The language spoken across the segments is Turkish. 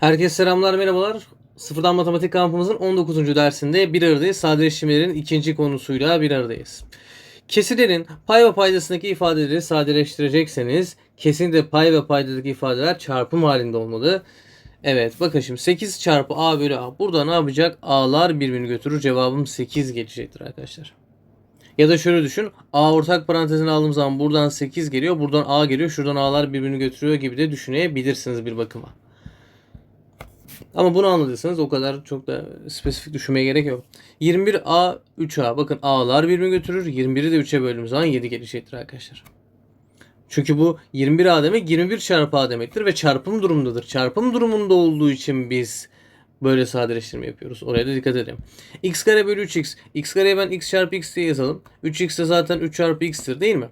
Herkese selamlar merhabalar. Sıfırdan Matematik kampımızın 19. dersinde bir aradayız. Sadeleştirmelerin ikinci konusuyla bir aradayız. Kesirlerin pay ve paydasındaki ifadeleri sadeleştirecekseniz kesinlikle pay ve paydadaki ifadeler çarpım halinde olmalı. Evet bakın şimdi 8 çarpı a bölü a. Burada ne yapacak? A'lar birbirini götürür. Cevabım 8 gelecektir arkadaşlar. Ya da şöyle düşün. A ortak parantezine aldığım zaman buradan 8 geliyor. Buradan A geliyor. Şuradan A'lar birbirini götürüyor gibi de düşünebilirsiniz bir bakıma. Ama bunu anladıysanız o kadar çok da spesifik düşünmeye gerek yok. 21A 3A. Bakın A'lar birbirini götürür. 21'i de 3'e böldüğüm zaman 7 gelecektir arkadaşlar. Çünkü bu 21A demek 21 çarpı A demektir ve çarpım durumundadır. Çarpım durumunda olduğu için biz böyle sadeleştirme yapıyoruz. Oraya da dikkat edelim. x kare bölü 3x. x kareye ben x çarpı x diye yazalım. 3x de zaten 3 çarpı x'tir değil mi?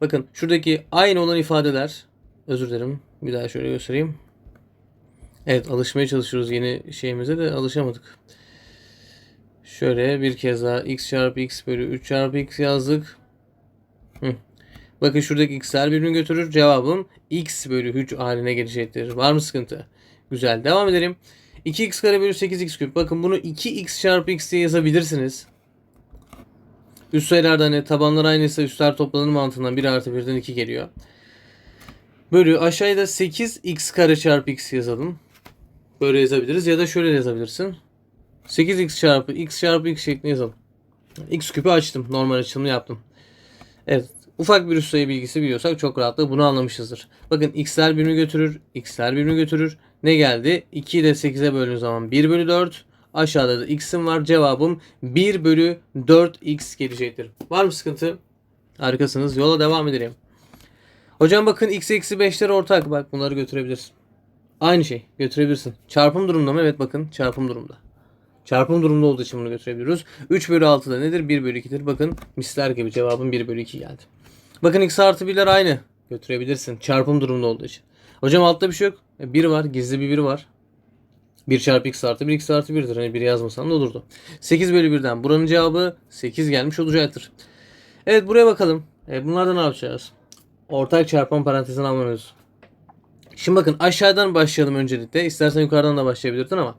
Bakın şuradaki aynı olan ifadeler özür dilerim. Bir daha şöyle göstereyim. Evet alışmaya çalışıyoruz yeni şeyimize de alışamadık. Şöyle bir kez daha x çarpı x bölü 3 çarpı x yazdık. Hı. Bakın şuradaki x'ler birbirini götürür. Cevabım x bölü 3 haline gelecektir. Var mı sıkıntı? Güzel. Devam edelim. 2x kare bölü 8x küp. Bakın bunu 2x çarpı x diye yazabilirsiniz. Üst sayılarda hani tabanlar aynıysa üstler toplanır mantığından 1 artı 1'den 2 geliyor. Bölü aşağıda 8x kare çarpı x yazalım. Böyle yazabiliriz ya da şöyle yazabilirsin. 8x çarpı x çarpı x şeklinde yazalım. X küpü açtım. Normal açılımı yaptım. Evet. Ufak bir üst sayı bilgisi biliyorsak çok rahatlıkla bunu anlamışızdır. Bakın x'ler birbirini götürür. x'ler birbirini götürür. Ne geldi? 2 ile 8'e böldüğün zaman 1 bölü 4. Aşağıda da x'im var. Cevabım 1 bölü 4x gelecektir. Var mı sıkıntı? Harikasınız. Yola devam edelim. Hocam bakın x eksi 5'ler ortak. Bak bunları götürebilirsin. Aynı şey götürebilirsin. Çarpım durumunda mı? Evet bakın çarpım durumda. Çarpım durumda olduğu için bunu götürebiliyoruz. 3 bölü 6 da nedir? 1 bölü 2'dir. Bakın misler gibi cevabım 1 bölü 2 geldi. Bakın x artı 1'ler aynı. Götürebilirsin. Çarpım durumunda olduğu için. Hocam altta bir şey yok. 1 var. Gizli bir 1 var. 1 çarpı x artı 1 x artı 1'dir. Hani 1 yazmasam da olurdu. 8 bölü 1'den buranın cevabı 8 gelmiş olacaktır. Evet buraya bakalım. E, bunlardan ne yapacağız? Ortak çarpım parantezini almamız. Şimdi bakın aşağıdan başlayalım öncelikle. İstersen yukarıdan da başlayabilirdin ama.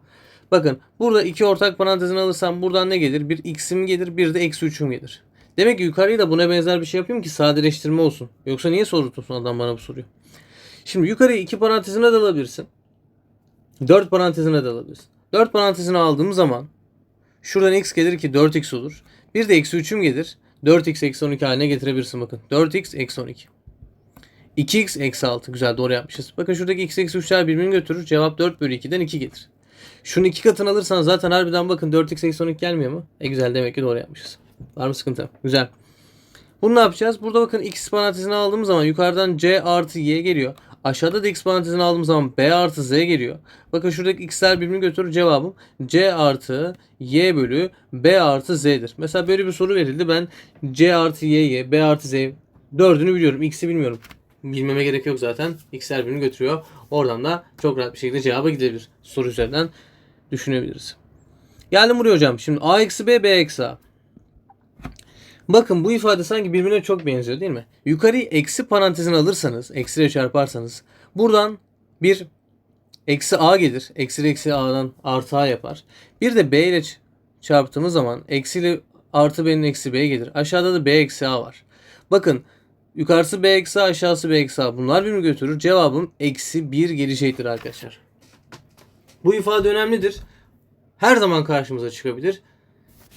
Bakın burada iki ortak parantezini alırsam buradan ne gelir? Bir x'im gelir bir de eksi 3'üm gelir. Demek ki yukarıya da buna benzer bir şey yapayım ki sadeleştirme olsun. Yoksa niye soruyorsun adam bana bu soruyu? Şimdi yukarıya iki parantezine de alabilirsin. Dört parantezine de alabilirsin. Dört parantezine aldığım zaman şuradan x gelir ki 4x olur. Bir de eksi 3'üm gelir. 4x eksi 12 haline getirebilirsin bakın. 4x eksi 12. 2x eksi 6. Güzel doğru yapmışız. Bakın şuradaki x eksi 3'ler birbirini götürür. Cevap 4 bölü 2'den 2 gelir. Şunun iki katını alırsan zaten harbiden bakın 4x eksi 12 gelmiyor mu? E güzel demek ki doğru yapmışız. Var mı sıkıntı? Güzel. Bunu ne yapacağız? Burada bakın x parantezini aldığımız zaman yukarıdan c artı y geliyor. Aşağıda da x parantezini aldığım zaman b artı z geliyor. Bakın şuradaki x'ler birbirini götürür. Cevabım c artı y bölü b artı z'dir. Mesela böyle bir soru verildi. Ben c artı y'ye b artı z dördünü biliyorum. x'i bilmiyorum bilmeme gerek yok zaten. X'ler birbirini götürüyor. Oradan da çok rahat bir şekilde cevaba gidebilir. Soru üzerinden düşünebiliriz. Geldim buraya hocam. Şimdi A eksi B, B eksi A. Bakın bu ifade sanki birbirine çok benziyor değil mi? Yukarıyı eksi parantezine alırsanız, eksiyle çarparsanız buradan bir eksi A gelir. Eksi eksi A'dan artı A yapar. Bir de B ile çarptığımız zaman eksi ile artı B'nin eksi B gelir. Aşağıda da B eksi A var. Bakın Yukarısı b eksi aşağısı b eksi a. Bunlar birbirini götürür. Cevabım eksi 1 gelecektir arkadaşlar. Bu ifade önemlidir. Her zaman karşımıza çıkabilir.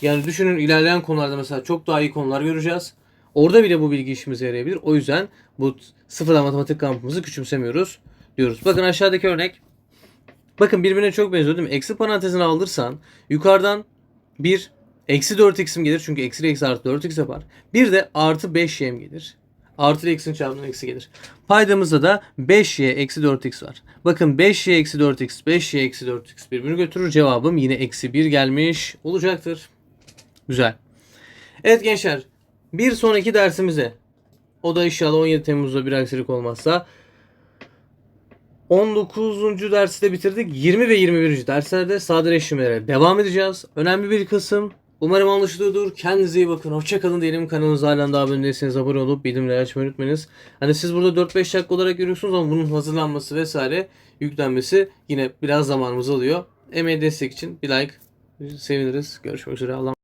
Yani düşünün ilerleyen konularda mesela çok daha iyi konular göreceğiz. Orada bile bu bilgi işimize yarayabilir. O yüzden bu sıfırdan matematik kampımızı küçümsemiyoruz diyoruz. Bakın aşağıdaki örnek. Bakın birbirine çok benziyor değil mi? Eksi parantezini alırsan yukarıdan bir eksi 4x'im gelir. Çünkü eksi eksi artı 4x yapar. Bir de artı 5y'm gelir. Artı ile eksinin çarpımından eksi gelir. Paydamızda da 5y eksi 4x var. Bakın 5y eksi 4x, 5y eksi 4x birbirini götürür. Cevabım yine eksi 1 gelmiş olacaktır. Güzel. Evet gençler. Bir sonraki dersimize o da inşallah 17 Temmuz'da bir aksilik olmazsa 19. dersi de bitirdik. 20 ve 21. derslerde sadeleştirmelere devam edeceğiz. Önemli bir kısım Umarım anlaşılıyordur. Kendinize iyi bakın. Hoşçakalın diyelim. Kanalımıza hala daha abone değilseniz abone olup bildirimleri açmayı unutmayınız. Hani siz burada 4-5 dakika olarak görüyorsunuz ama bunun hazırlanması vesaire yüklenmesi yine biraz zamanımız alıyor. Emeğe destek için bir like seviniriz. Görüşmek üzere. Allah'a